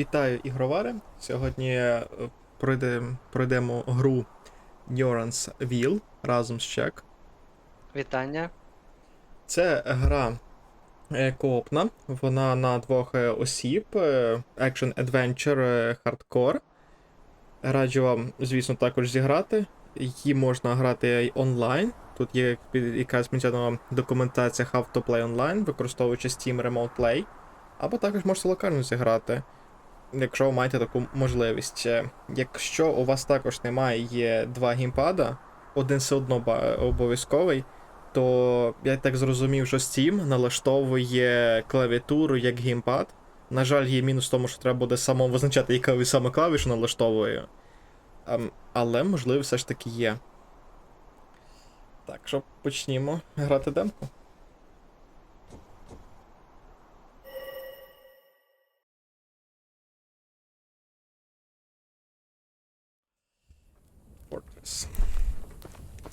Вітаю ігровари. Сьогодні е, пройдем, пройдемо гру Neurons Wheel разом з Чек. Вітання. Це гра е, коопна, вона на двох е, осіб, Action Adventure Hardcore. Раджу вам, звісно, також зіграти. Її можна грати онлайн. Тут є якась міняна документація How to Play Online, використовуючи Steam Remote Play. Або також можете локально зіграти, якщо ви маєте таку можливість. Е, Якщо у вас також немає є два геймпада, один все одно обов'язковий, то я так зрозумів, що Steam налаштовує клавіатуру як геймпад. На жаль, є мінус в тому, що треба буде самому визначати, яка саме клавішу налаштовує. Ем, але, можливо, все ж таки є. Так, що почнімо грати демку.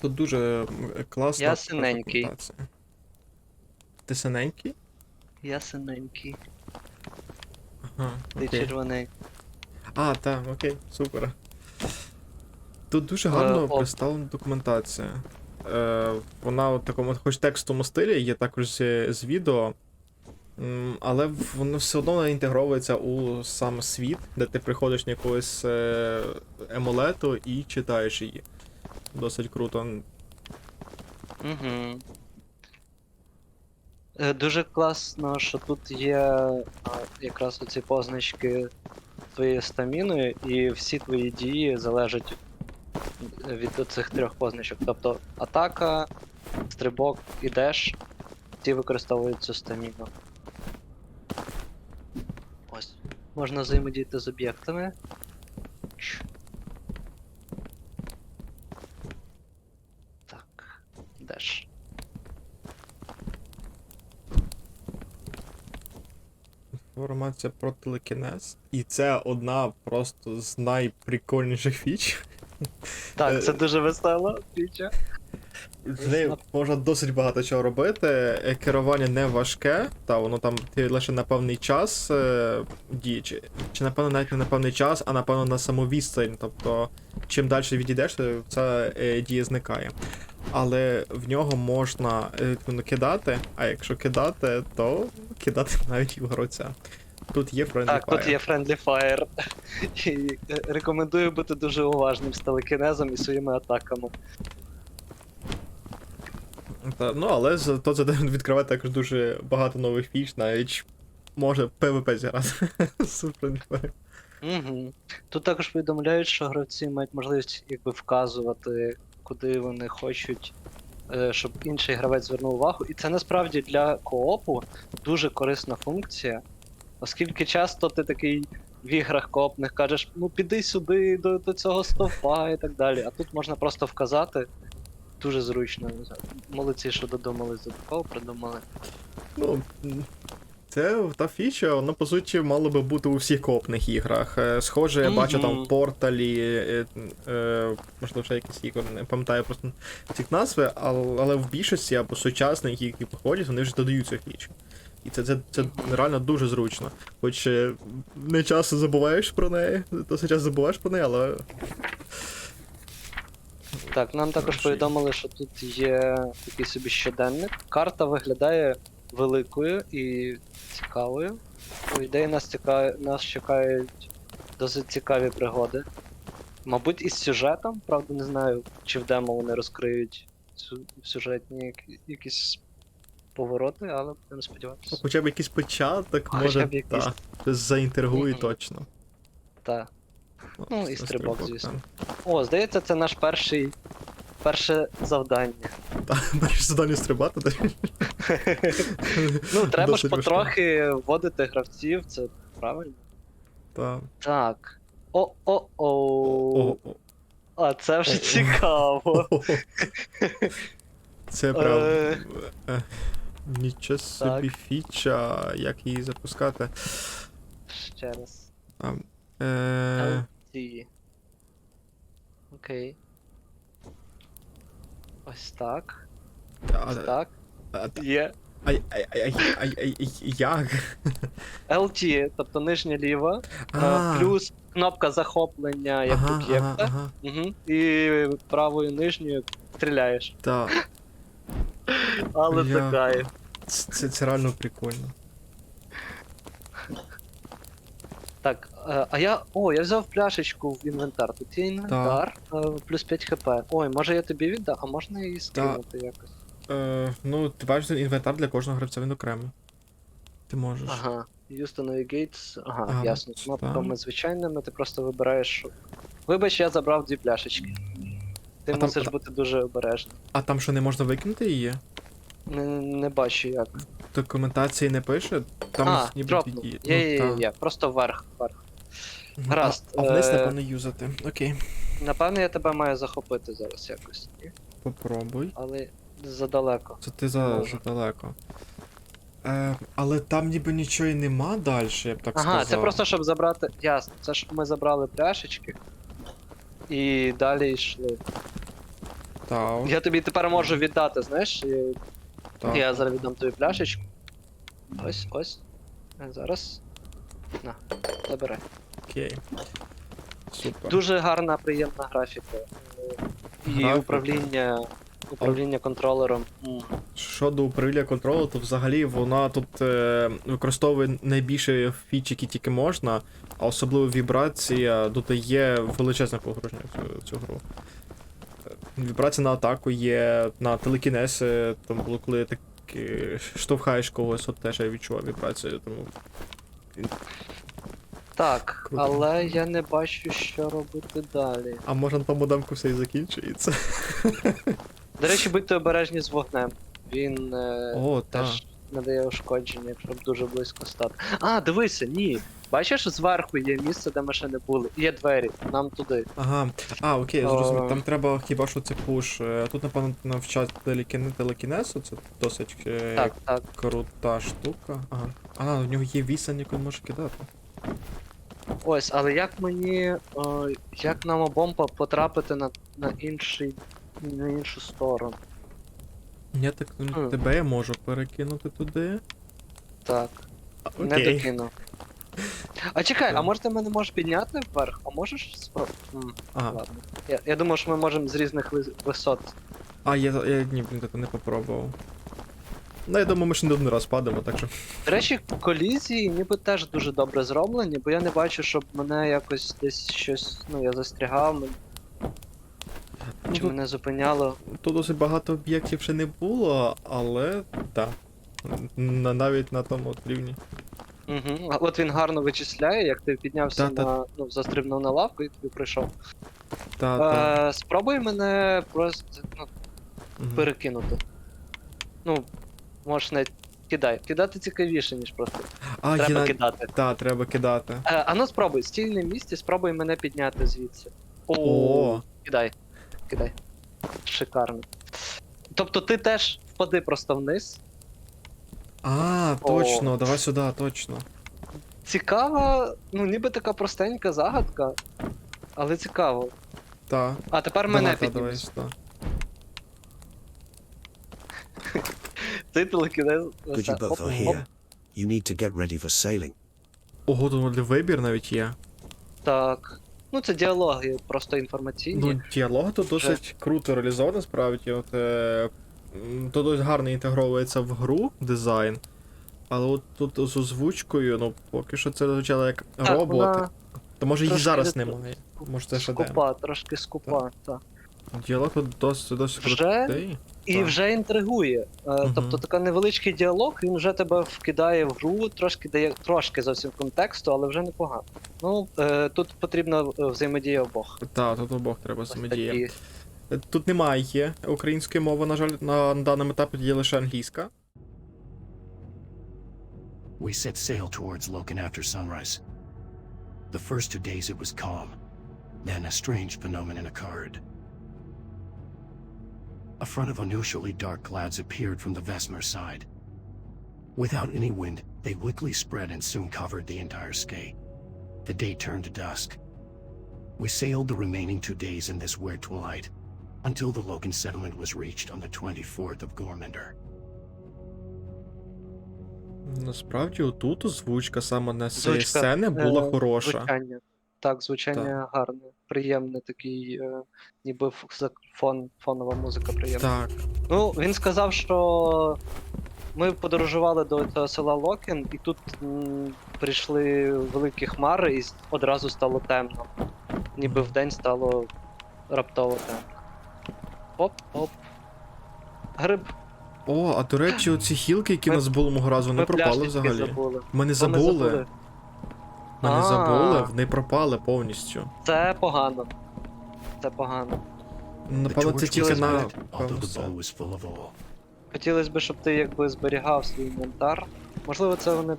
Тут дуже м, класна Я синенький. Ти синенький? Я синенький, Ага, ти окей. червоненький. А, так, окей, супер. Тут дуже Е, гарно о. представлена документація. Е, вона в такому, хоч текстовому стилі, є також з, з відео. Але воно все одно інтегровується у сам світ, де ти приходиш на якогось е, емулету і читаєш її. Досить круто. Угу. Дуже класно, що тут є якраз оці позначки твоєї стаміни, і всі твої дії залежать від цих трьох позначок. Тобто атака, стрибок і деш, ті використовують цю стаміну. Ось. Можна взаємодіяти з об'єктами. Так, деш. Інформація про телекінез. І це одна просто з найприкольніших фіч. Е, Так, це дуже весело, фіча. З нею можна досить багато чого робити. Е, Керування не важке, та воно там ти лише на певний час е, діє. Чи, напевно навіть не на певний час, а напевно на саму відстань. Тобто, чим далі відійдеш, то ця е, дія зникає. Але в нього можна е, ну, кидати, а якщо кидати, то кидати навіть і в гроця. Тут є Friendly Так, тут Fire. є Friendly Fire. І е, рекомендую бути дуже уважним з телекінезом і своїми атаками. Ну, але зато це відкриває також дуже багато нових фіч, навіть може PvP зіграти. Угу. Тут також повідомляють, що гравці мають можливість якби вказувати, куди вони хочуть, е, щоб інший гравець звернув увагу. І це насправді для коопу дуже корисна функція, оскільки часто ти такий в іграх коопних кажеш, ну піди сюди до, до цього стовпа і так далі. А тут можна просто вказати. Дуже зручно. Молодці, що додумались до такого, придумали. Ну, це та фіча, вона по суті мала би бути у всіх коопних іграх. Е, Схоже, я бачу там в порталі, е, е, можливо, ще якісь ігор, не пам'ятаю просто цих назви, але, але в більшості або сучасних, які походять, вони вже додають цю фічу. І це, це, це реально дуже зручно. Хоч е, не часто забуваєш про неї, досить часто забуваєш про неї, але Так, нам також Хороший. повідомили, що тут є такий собі щоденник. Карта виглядає великою і цікавою. По ідеї нас, ціка... нас чекають досить цікаві пригоди. Мабуть, із сюжетом, правда, не знаю, чи в демо вони розкриють сю... сюжетні якісь повороти, але будемо сподіватися. ну, хоча б якийсь початок, може, б якийсь. та, щось заінтригує Мгм. точно. Так. Ну, і стрибок, звісно. О, здається, це наш перший. Перше завдання. Перше завдання стрибати, так? Ну, треба ж потрохи вводити гравців, це правильно. Та. Так. О-о-о. А це вже цікаво. Це прям. Е. е, Нічого собі фіча, як її запускати. Ще раз. Е, LT. Окей. Ось так. Ось так. Є. Ай, ай, ай, ай, ай, як? LT, тобто нижня ліва, е, А, плюс кнопка захоплення як ага, об'єкта. ага, Угу. І правою нижньою стріляєш. так. Але Бля. це кайф. Це, це, це реально прикольно. Так, е, а я. О, я взяв пляшечку в інвентар. Тут є інвентар, е, плюс 5 хп. Ой, може я тобі віддам, а можна її скинути якось. Е, ну, ти бачиш інвентар для кожного гравця він окремо. Ти можеш. Ага. Use to. Ага, Ага, ясно. Кнопками звичайними, ти просто вибираєш. Вибач, я забрав дві пляшечки. Ти А там- мусиш та- бути дуже обережним. А там що не можна викинути її? Не, не бачу як. Документації не пише? Там а, ніби дропнув. є. Є, є, є, є. Просто вверх, вверх. Гаразд, А, вниз, е, напевно, юзати. Окей. Напевно, я тебе маю захопити зараз якось. Ні? Попробуй. Але задалеко. Це ти за, Можу. задалеко. Е, але там ніби нічого і нема далі, я б так Ага, сказав. це просто щоб забрати. Ясно, це щоб ми забрали пляшечки. І далі йшли. Та, Я тобі тепер можу віддати, знаєш? і та. Я зараз віддам тобі пляшечку. Ось, ось. Е, Зараз. На, забирай. Окей. Супер. Дуже гарна, приємна графіка. І Графіка. управління. Управління контролером. Щодо управління контролю, то взагалі вона тут е, використовує найбільше фіч, які тільки можна, а особливо вібрація додає величезне погруження в цю, цю гру. Е, Вібрація на атаку є на телекінез, е, там було коли так е, штовхаєш когось, от теж я відчував вібрацію, тому. Так, Круто. але я не бачу, що робити далі. А може на тому дамку все і закінчується? До речі, будьте обережні з вогнем. Він е, О, так. теж не дає ушкодження, якщо б дуже близько стати. А, дивися, ні. Бачиш, зверху є місце, де ми ще не були. Є двері, нам туди. Ага. А, окей, я зрозумів. Там треба хіба що це пуш. Е, Тут, напевно, навчати телекіне- телекінезу, це досить е, Так, так. крута штука. Ага. А, у нього є вісень, яку може кидати. Ось, але як мені. О, як нам обом потрапити на, на інший. на іншу сторону? Я так Хм. тебе я можу перекинути туди. Так, А, не Окей. докинув. А чекай, а може ти мене можеш підняти вверх? А можеш спробувати? Ага. Ладно. Я, я думав, що ми можемо з різних висот. А, я, я ні, блін, це не попробував. Ну, я думаю, ми ще не один раз падемо, так що. До речі, колізії ніби теж дуже добре зроблені, бо я не бачу, щоб мене якось десь щось. Ну, я застрягав, Ну, чи тут, мене зупиняло. тут досить багато об'єктів ще не було, але так. На, навіть на тому от рівні. Угу. От він гарно вичисляє, як ти піднявся Та-та. на. ну, застрибнув на лавку і тобі прийшов. Та, та. Е, спробуй мене просто ну, Мгм. перекинути. Ну, можеш не. Кидай. Кидати цікавіше, ніж просто. А, Треба я... кидати. Та, треба кидати. Е, а ну спробуй, стій на місці, спробуй мене підняти звідси. О, Кидай. Кидай. Шикарно. Тобто ти теж впади просто вниз. а, точно, давай сюди, точно. Цікава, ну ніби така простенька загадка, але цікаво. Та. А тепер Давай, мене та, Good you both are here. You need to get ready for sailing. Ого, тут для вибір навіть є. Так. Ну це діалоги, просто інформаційні. Ну, діалог тут досить круто реалізовано, справді. От, е, то досить гарно інтегровується в гру дизайн. Але от тут з озвучкою, ну, поки що це звучало як Так, робот. вона То може її зараз не- немає. Може це ще скупа, трошки скупа, так. Діалог тут досить досить Вже? крутий. І вже інтригує. Мгм. Тобто така невеличкий діалог, він вже тебе вкидає в гру, трошки дає трошки зовсім контексту, але вже непогано. Ну, е, тут потрібна е, взаємодія обох. Так, тут обох треба взаємодія. Тут немає української мови, на жаль, на, на даному етапі є лише англійська. We set sail towards Loken after sunrise. The first two days it was calm. Then a strange phenomenon occurred. A front of unusually dark clouds appeared from the Vesmer side. Without any wind, they quickly spread and soon covered the entire sky. The day turned to dusk. We sailed the remaining two days in this weird twilight, until the Loken settlement was reached on the 24th of Gorminder. Насправді, отут озвучка саме на цієї Звучка, сцени була е, хороша. Звучання. Так, звучання гарне, приємне, такий, е, ніби фон, фонова музика приємна. Так. Ну, він сказав, що ми подорожували до цього села Локін, і тут м, прийшли великі хмари, і одразу стало темно. Ніби вдень стало раптово темно. Оп-оп. Гриб. О, а до речі, оці хілки, які Ми- у нас було мого разу, вони пропали взагалі. забули. Ми не забули. Ми не А. забули, вони пропали повністю. Це погано. Це погано. Напевно, це тільки на. oil. Хотілося б, щоб ти якби зберігав свій інвентар. Можливо, це вони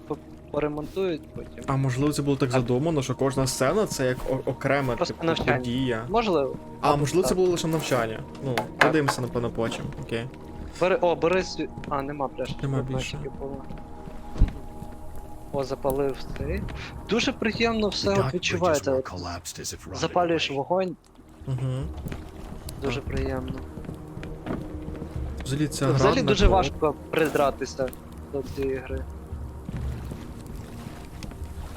поремонтують потім. А можливо, це було так задумано, що кожна сцена це як окрема типу, подія. Можливо. А, можливо, це було лише навчання. Ну, подивимося, напевно, потім. Окей. Бери, о, бери свій. А, нема пляшки. Нема більше. О, запалив цей. Дуже приємно все от rotted запалюєш вогонь, Угу. дуже приємно. Взагалі ця гра. Взагалі дуже кооп. важко придратися до цієї гри.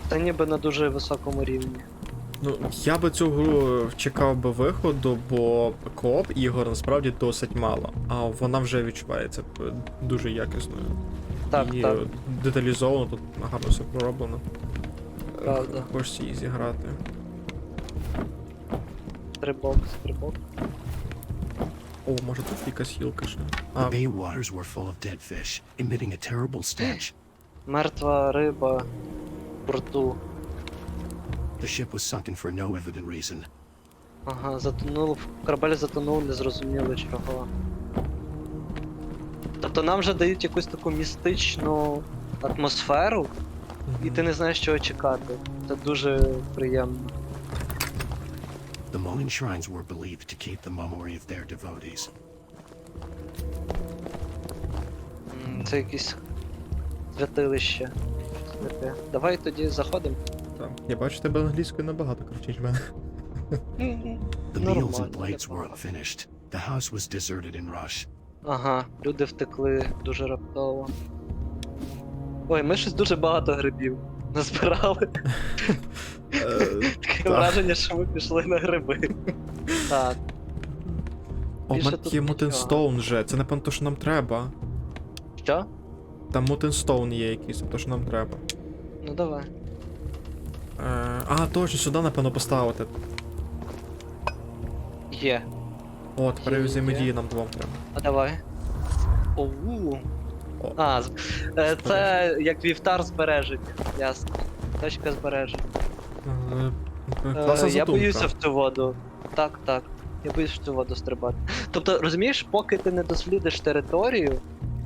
Та ніби на дуже високому рівні. Ну, я би цю гру чекав би виходу, бо кооп ігор насправді досить мало, а вона вже відчувається дуже якісною. Так, і так. деталізовано, тут гарно все пророблено. Правда. Хочеться її зіграти. Стрибок, стрибок. О, може тут якась хілка ще. А, The bay waters were full of dead fish, emitting a terrible stench. Мертва риба в порту. The ship was sunken for no evident reason. Ага, затонув. Корабель затонув, не зрозуміло чого. Тобто нам вже дають якусь таку містичну атмосферу, і ти не знаєш, чого чекати. Це дуже приємно. The Monin shrines were believed to keep the memory of their devotees. Це якесь святилище. Таке. Давай тоді заходимо. Так. Я бачу тебе англійською набагато краще, ніж мене. The meals Нормально, and plates were unfinished. The house was deserted in rush. Ага, люди втекли дуже раптово. Ой, ми щось дуже багато грибів назбирали. Е, Таке враження, що ми пішли на гриби. Так, О, є. Мутенстоун вже. Це напевно то, що нам треба. що? Там Мутенстоун є якийсь, то, що нам треба. Ну давай. Е, а, точно, сюди, напевно, поставити. Є. О, тепер взаємодії нам двом треба. А давай. Оу. О. А, з- е, це як вівтар збереження. Ясно. Точка збереження. Е, Е, Класна я задумка. боюся в цю воду. Так, так. Я боюсь в цю воду стрибати. Тобто, розумієш, поки ти не дослідиш територію,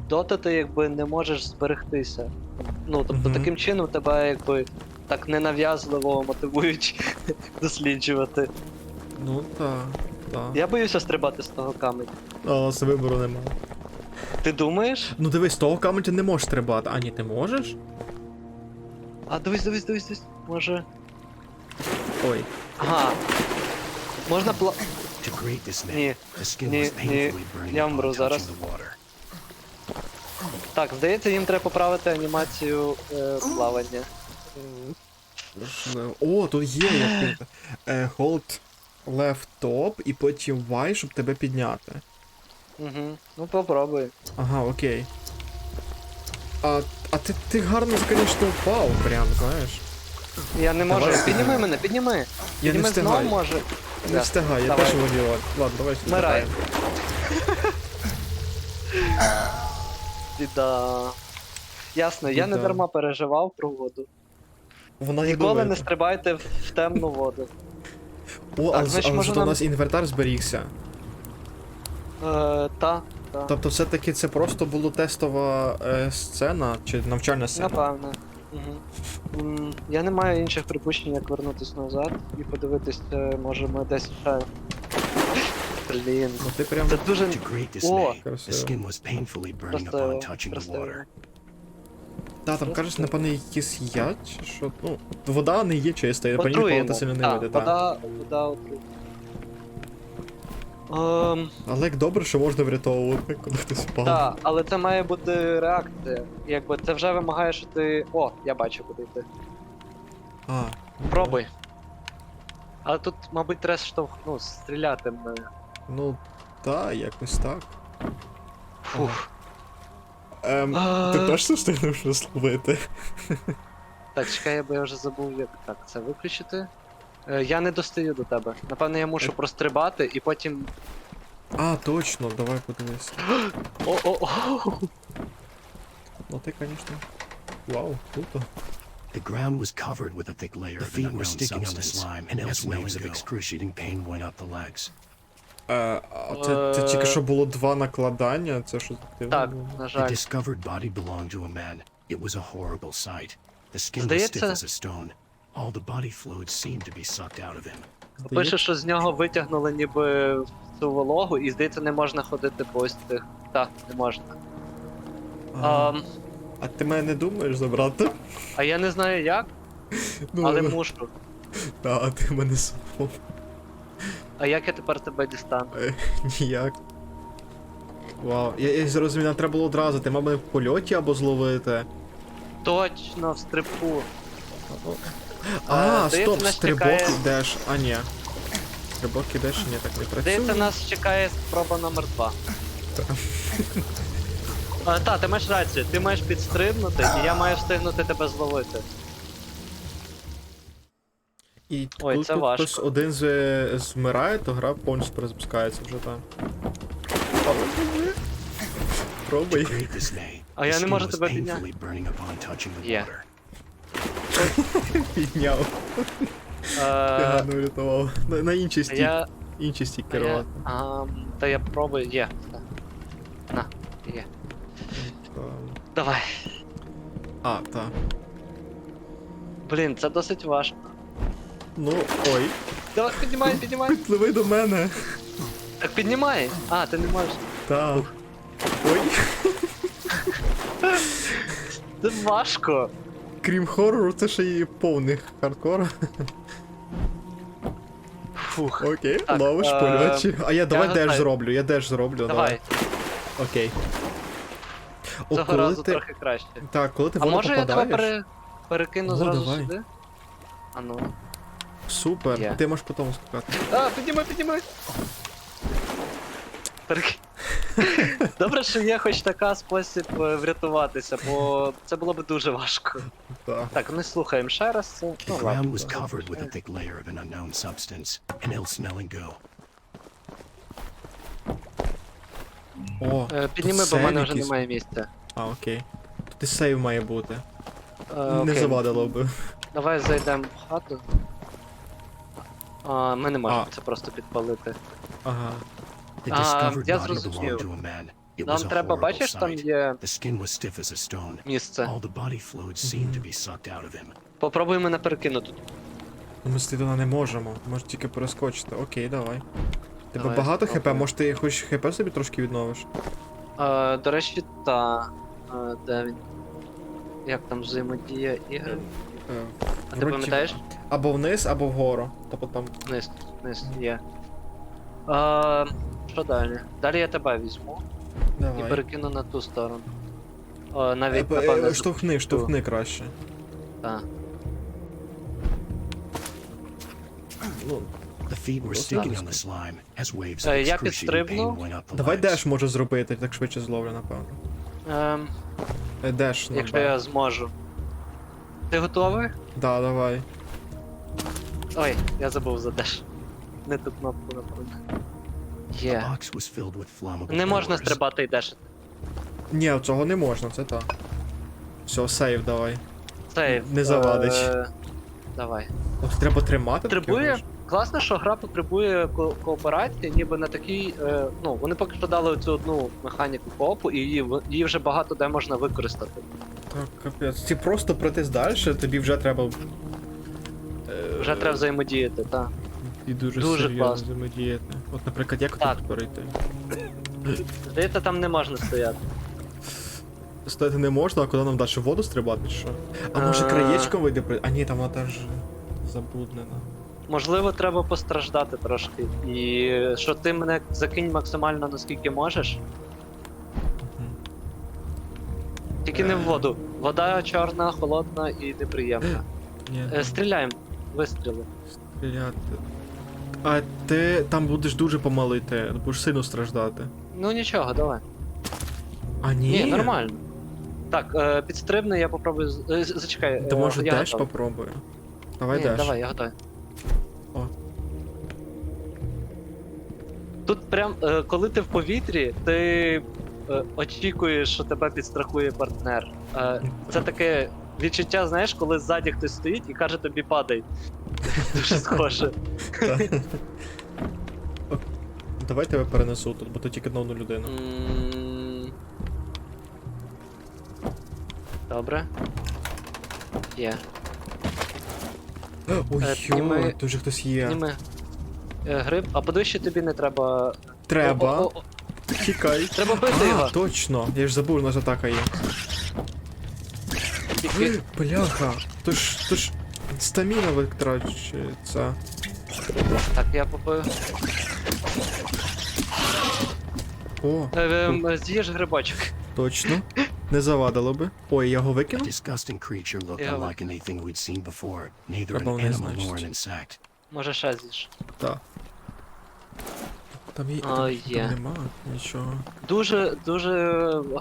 доти ти якби не можеш зберегтися. Ну, тобто Мгм. таким чином тебе якби так ненав'язливо мотивують досліджувати. Ну так, так. Я боюся стрибати з того каменю. А, з вибору немає. Ти думаєш? Ну дивись, з того каменю ти не можеш стрибати. А ні, ти можеш? А дивись, дивись, дивись, дивись. Може. Ой. Ага. Можна пла. Ні. Ні, ні. Я вмру зараз. Так, здається, їм треба поправити анімацію е, плавання. О, тут є як. Е, hold left top і потім Y, щоб тебе підняти. Угу. Ну попробуй. Ага, окей. А, а ти, ти гарно, звісно, впав, прям, знаєш. Я не можу. Давай. Підніми мене, підніми. Я не підніми знов встигаю. може. Не Да. встигаю, я теж воділа. Ладно, давай Вмирай. встигаємо. Біда. Ясно, я не дарма переживав про воду. Вона Ніколи не стрибайте в темну воду. О, Так, але, значить, але може зато у нам- нас інвентар зберігся. Е, та, та. Тобто все-таки це просто була тестова е, сцена чи навчальна сцена. Напевно. Угу. Я не маю інших припущень, як вернутися назад і подивитись, е, може ми десь ще. Блін. Ну ти прям. Це дуже the Красиво. skin was painfully burning просто. upon touching the просто. water. Та, там кажеш, напевно, якийсь яд, чи що. Ну, вода не є чиста, я по ній плавати сильно не вийде, так. вода, вода отруєна. Ем, Але як добре, що можна врятовувати, коли хтось впав. так, але це має бути реакція. Якби це вже вимагає, що ти. О, я бачу, куди йти. А, Пробуй. Але тут, мабуть, треба штовх... ну, стріляти мене. ну, та, якось так. Фух. Ем, А. ти точно встигнеш щось ловити? Так, чекай, бо я вже забув, як так це виключити. Е, я не достаю до тебе. Напевно, я мушу прострибати і потім. А, точно, давай подивись. О-о-о! Ну ти, звісно. Вау, круто. The ground was covered with a thick layer The of feet were unknown sticking on the substance, slime and as waves of go. excruciating pain went up the legs. Е, а це, це тільки що було два накладання, це що ти Так, на The жаль. discovered body belonged to a man. It was a horrible sight. The skin was Здається- stiff as a stone. All the body fluid seemed to be sucked out of him. Пише, що з нього витягнули ніби цю вологу, і здається, не можна ходити по ось цих. Так, не можна. А, Ам, а ти мене не думаєш забрати? а я не знаю як, Ну, але мушу. Та, а ти мене сумов. А як я тепер тебе дістану? Е, Ніяк. Вау, я, я зрозумів, нам треба було одразу, ти мав мене в польоті або зловити. Точно, в стрибку. А, здається, стоп, нас стрибок чекає- ідеш. А, ні. Стрибок ідеш, ні, так не Здається, працює. нас чекає спроба номер два. А, та, ти маєш рацію, ти маєш підстрибнути, і я маю встигнути тебе зловити. І Ой, коли це тут важко. хтось один з, змирає, то гра повністю перезапускається вже там. Пробуй. А я не можу тебе підняти. Є. Підняв. Е, Гарно врятував. На, на інший стік. я. Інший стік А я. керувати. Та я пробую. Є. все. На, є. Там. Давай. А, так. Блін, це досить важко. Ну, ой. Давай, піднімай, піднімай. Пливи до мене. Так піднімай. А, ти не можеш. Так. Ой. Це важко. Крім хорору, це ще і повний хардкор. Фух. Окей, Так, ловиш е, польотчі. А я давай деш зроблю, я деш зроблю, Давай, Окей. О, цього коли разу ти... трохи краще. Так, коли ти в А воду може я тебе попадаєш, пере... перекину Ну, зразу давай. сюди? А ну. Супер, Є. ти можеш потім скакати. А, піднімай, піднімай. Добре, що є хоч така спосіб е, врятуватися, бо це було б дуже важко. Так. Так, ми слухаємо ще раз це. Ну, ладно. was covered with a thick layer of an unknown substance, an ill-smelling goo. О, Е, тут Підніми, бо в сейв мене вже якийсь. немає місця. А, окей. Тут і сейв має бути. Е, Не окей. завадило би. Давай зайдемо в хату. А, ми не можемо А. це просто підпалити. Ага. А, discovered я body зрозумів. belonged to a man. It Нам was a треба, horrible бачиш, там sight. є The skin was stiff as a stone. місце. All the body fluid seemed to be sucked out of him. Попробуй мене перекинути. Ну ми туди не можемо. Може тільки перескочити. Окей, давай. Тебе Давай, багато хп, може ти хоч хп собі трошки відновиш? Е, до речі, та. Е, де він? Як там взаємодія ігор? Е, А ти вроді- пам'ятаєш? Або вниз, або вгору. Тобто там. Вниз, вниз, є. Е, що далі? Далі я тебе візьму і перекину на ту сторону. Е, Е, навіть, е, напевно, штовхни, штовхни краще. та. Ну, The feet were sticking on the slime as waves Е, я excruciating підстрибнув. went up the давай legs. деш може зробити, так швидше зловлю, напевно. Ем, Е, Деш, ну, якщо да. я зможу. Ти готовий? Да, давай. Ой, я забув за деш. Не ту кнопку напевно. Є. box was filled with flammable Не можна стрибати і дешити. Ні, цього не можна, це так. Все, сейв давай. Сейв. Не завадить. Е, Давай. От треба тримати. таке Потребує. можна? Класно, що гра потребує ко- кооперації, ніби на такій. Е, ну, вони поки що дали цю одну механіку коопу, і її, в- її вже багато де можна використати. Так, капець. Ти просто пройтись далі, тобі вже треба. е, Вже треба взаємодіяти, так. І дуже, Дуже серйозно класно. взаємодіяти. От, наприклад, як Так. тут перейти? Здається, там не можна стояти. Стояти не можна, а куди нам далі воду стрибати, чи що? А може А. краєчком вийде при. А ні, там вона теж забруднена. Можливо, треба постраждати трошки. І що ти мене закинь максимально наскільки можеш. Тільки не в Е. воду. Вода чорна, холодна і неприємна. Ні, Е, стріляємо. Вистріли. стріляти. А ти там будеш дуже помалити, будеш сильно страждати. Ну нічого, давай. А ні? Ні, нормально. Так, е, підстрибни, я попробую. з- е, з- Зачекай. Ти е, може я деш готовий. попробуй. Давай Ні, деш. давай, я готовий. О. Тут прям, е, коли ти в повітрі, ти очікуєш, що тебе підстрахує партнер. Е, це таке відчуття, знаєш, коли ззаді хтось стоїть і каже тобі падай. Дуже схоже. Давай тебе перенесу тут, бо тут тільки на одну людину. Добре. Є. Ой, Е, підніми- тут же хтось є. Зніми. Е, Гриб, а подивись, ти тобі не треба. Треба. О, о, о, Тікай. Треба бити його. точно. Я ж забув, у нас атака є. Тільки- Бляха. То ж, то ж стаміна витрачується. Так, я попив. О, Е, е, З'їж грибочок. точно. Не завадило би. Ой, я його A викинув? disgusting creature looked Yeah. unlike anything we'd seen before, neither an Забавне, animal nor значить. an insect. Може ще з'їж. Так. Там, є, А, там, є. там нема нічого. Дуже, дуже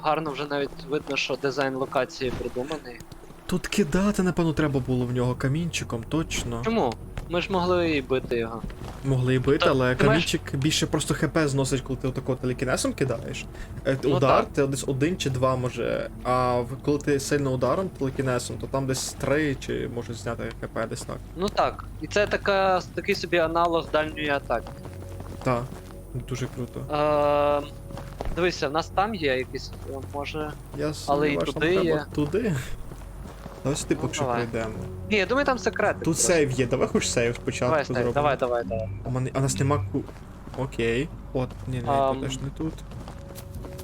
гарно вже навіть видно, що дизайн локації придуманий. Тут кидати, напевно, треба було в нього камінчиком, точно. Чому? Ми ж могли і бити його. Могли і бити, але ти маєш- камінчик більше просто хп зносить, коли ти отако телекінесом кидаєш. Е, Ну, Удар, так. ти десь один чи два може. А коли ти сильно ударом телекінесом, то там десь три чи може зняти хп десь так. Ну так. І це така, такий собі аналог дальньої атаки. Так, дуже круто. Е, дивися, в нас там є якийсь, е, може. Я Але і сумніваюсь, туди треба є. Туди. Давай сюди Ну, поки що давай. пройдемо. Ні, я думаю, там секрети. Тут просто. сейв є, давай хоч сейв спочатку Давай, зробимо. давай, давай, давай. А, мене, а нас нема ку. Окей. От, ні, ні, Ам. теж не тут.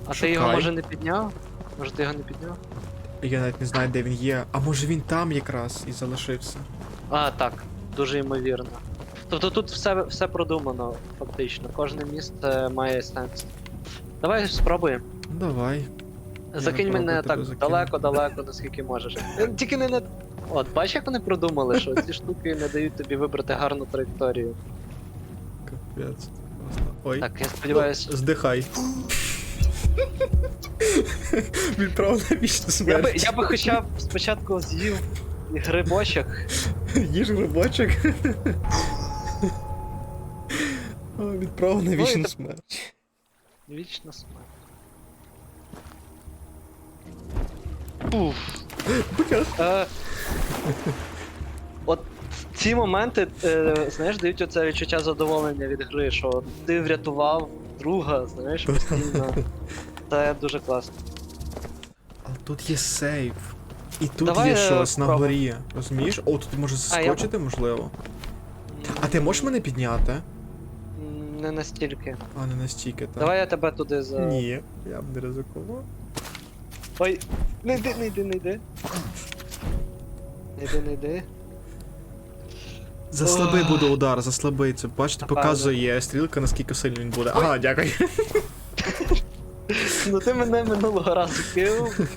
А ти його Шукай. може не підняв? Може ти його не підняв? Я навіть не знаю, де він є. А може він там якраз і залишився. А, так, дуже ймовірно. Тобто тут все, все продумано, фактично. Кожне місце має сенс. Давай спробуємо. Давай. Закинь мене так далеко-далеко, наскільки можеш. Е, Тільки не на. От, бачиш, як вони продумали, що ці штуки не дають тобі вибрати гарну траєкторію. Капець. Ой. Так, я сподіваюся. Ну, здихай. Відправ на вічну Я би, смерть. я би хоча б спочатку з'їв грибочок. Їж грибочок. О, Відправ на і вічну смерть. Вічна смерть. Уф. Бля. Е, от ці моменти, е, знаєш, дають оце відчуття задоволення від гри, що ти врятував друга, знаєш, постійно. Це дуже класно. А тут є сейф. І тут Давай, є е, щось на горі. Розумієш? О, тут може А, я- заскочити, можливо. А ти можеш мене підняти? Не настільки. А, не настільки, так. Давай я тебе туди за. Ні, я б не ризикував. Ой, не йди, не йди, не йди. Не йди, не йди. Заслабий Ох. буде удар, заслабий. Це бачите, Напевно. показує стрілка, наскільки сильно він буде. Ага, дякую. Ну ти мене минулого разу кив.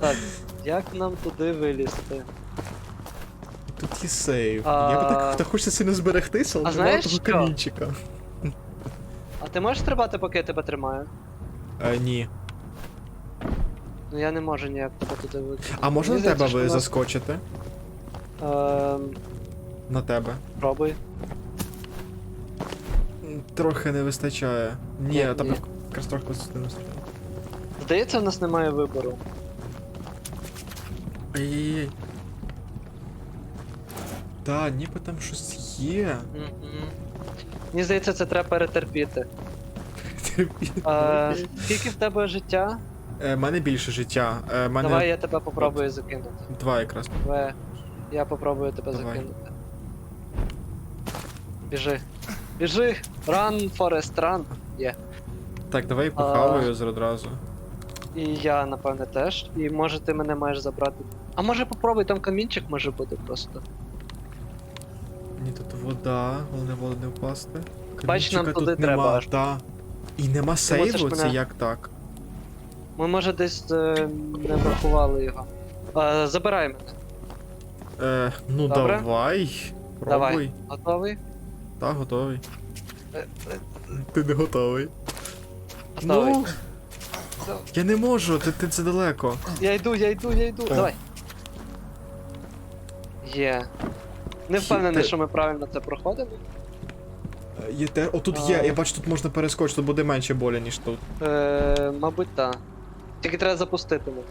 Так, як нам туди вилізти? Тут є сейв. Я би так, так хочеться сильно зберегтися, але а немає знаєш того що? камінчика. Ти можеш стрибати, поки я тебе тримаю? Е, ні. Ну я не можу ніяк тебе туди викинути. А можна на Мені тебе здається, ви що заскочити? вона- Ем, На тебе. Пробуй. М, Трохи не вистачає. Ні, Ні, там ні. якраз трохи не вистачає. Здається, в нас немає вибору. Ай-яй-яй. Та, ніби там щось є. Мгм. Мені здається, це треба перетерпіти. Е, скільки в тебе життя? Е, мене більше життя. Е, мене Давай я тебе попробую закинути. два якраз. Давай. Я попробую тебе Давай. закинути. Біжи. Біжи! Run, Forest, run! Є. Так, давай похаваю одразу. І я, напевне, теж. І може ти мене маєш забрати. А може попробуй, там камінчик може бути просто. Ні, тут вода, головне воду не впасти. Бач, нам Камінчика туди тут треба нема, аж. Да. І нема мусиш сейву, це мене- як так? Ми, може, десь е, не врахували його. Е, забирай мене. Е, ну Добре. давай. Пробуй. Давай. Готовий? Та, готовий. Е, е, Ти не готовий. Готовий. Ну, Да- я не можу, ти, ти це далеко. Я йду, я йду, я йду. Давай. Є. Не впевнений, Ти- що ми правильно це проходимо. Е, Є те... О, тут є, я бачу, тут можна перескочити, тут буде менше болі, ніж тут. Е, мабуть, так. Тільки треба запустити мене.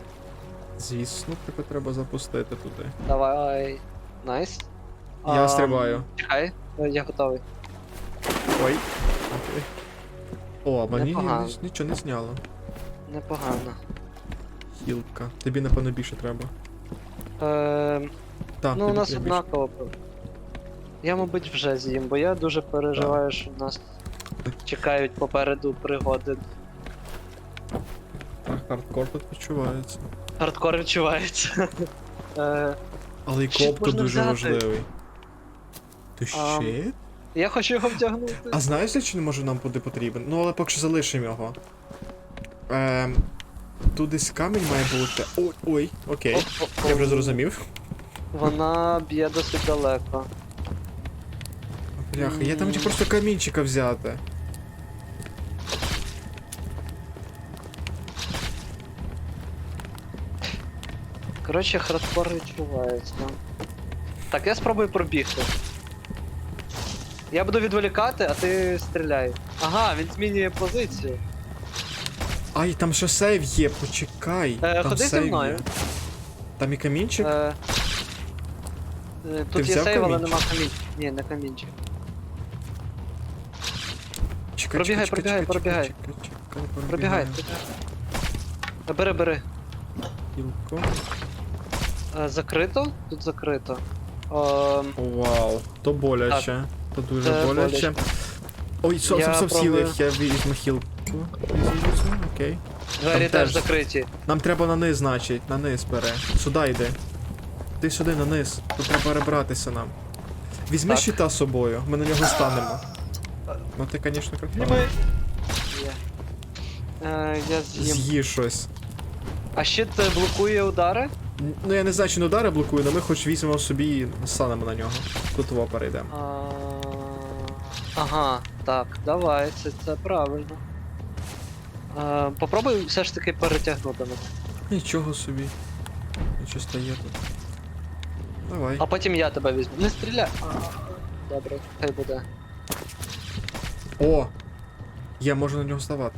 Звісно, тебе треба запустити туди. Давай. Найс. Я Ам, стрибаю. Чекай, е, я готовий. Ой. Окей. О, а мені Непогано. ніч- нічого не зняло. Непогано. Хілка. Тобі, напевно, більше треба. Е, Так, ну, у нас однаково. Я, мабуть, вже з'їм, бо я дуже переживаю, що нас чекають попереду пригоди. Так, хардкор тут відчувається. Хардкор відчувається. Е, Але і Щит коп тут можна дуже взяти. важливий. Ти Ам, ще? я хочу його вдягнути. А знаєш, для чого не може нам буде потрібен? Ну, але поки що залишимо його. Ем, тут десь камінь має бути. Ой, ой, окей. Оп-оп-оп. Я вже зрозумів. Вона б'є досить далеко. Бляха, я там просто камінчика взяти. Коротше, хардкор відчувається. Так, я спробую пробігти. Я буду відволікати, а ти стріляй. Ага, він змінює позицію. Ай, там ще сейв є, почекай. Е, там ходи зі сейв мною. є. Там і камінчик? Е, е, тут є взяв сейв, але нема камінчик. Ні, не камінчик. Чекай, пробігай, чекай, пробігай, чекай, пробігай. чекай, чекай, Пробігай, пробігаю. пробігай. Е, Бери, бери. Е, закрито? Тут закрито. Ем, Вау, то боляче. То дуже Це боляче. боляче. Ой, Я пробую. сілих, я візьму хілку. Візьму, окей. двері Там теж теж. закриті. Нам треба на низ, значить, на низ бере. Сюди йди. Ти сюди на низ. Тут треба перебратися нам. Візьми Так. щита з собою, ми на нього станемо. Ну ти, звісно. Є. Е, я з'їм. З'їж щось. А щит е, блокує удари? Ну я не знаю, чи не удари блокує, але ми хоч візьмемо собі і станемо на нього. Тут во перейдемо. А, Ага, так, давай, це, це правильно. А, попробуй все ж таки перетягнути мене. Нічого собі. Нічого стає тут. Давай. А потім я тебе візьму. Не стріляй. А, Добре, хай буде. О! Я можу на нього ставати.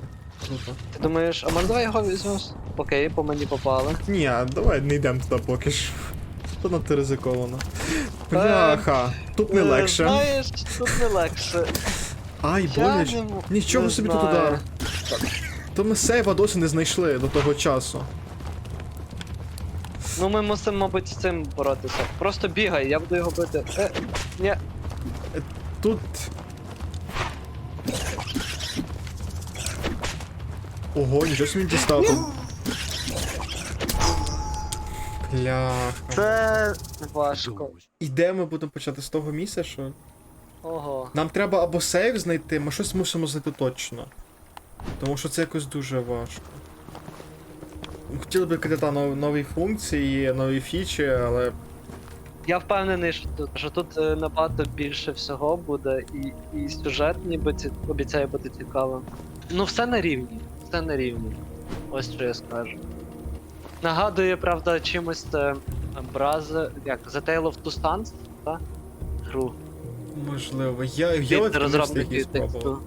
Круто. Ти думаєш, а може давай його візьмемо? Окей, по мені попали. Ні, давай не йдемо туди поки що. То надто ризиковано. Бляха, тут не Е, легше. Знаєш, тут не легше. Ай, Я боляче. не м- Нічого не собі тут знаю. удар. То ми сейва досі не знайшли до того часу. Ну ми мусимо, мабуть, з цим боротися. Просто бігай, я буду його бити. Е, ні. Тут. Ого, нічого собі дістав тут. Бляха. Це важко. Doors. І де ми будемо почати з того місця, що. Ого. Нам треба або сейв знайти, ми щось мусимо знайти точно. Тому що це якось дуже важко. Хотіли б кидати нов- нові функції, нові фічі, але Я впевнений, що тут, що тут е, набагато більше всього буде, і, і сюжет ніби ці, обіцяє бути цікавим. Ну, все на рівні. Все на рівні. Ось що я скажу. Нагадує, правда, чимось це Бразе. Як? The Tale of Two Sons, так? Гру. можливо. Я, я от спробувати. тексту.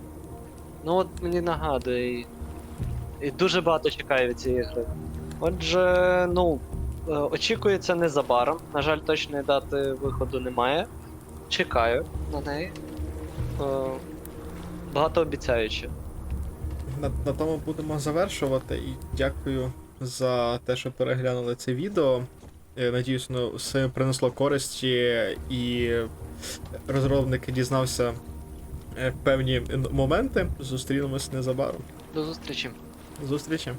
Ну от мені нагадує. І, і дуже багато чекаю від цієї гри. Отже, ну, е, очікується незабаром. На жаль, точної дати виходу немає. Чекаю на неї. Е, Багато обіцяюче. На, на тому будемо завершувати і дякую за те, що переглянули це відео. Е, Надіюсь, воно все принесло користі і розробник дізнався певні моменти. Зустрінемось незабаром. До зустрічі. Зустрічі!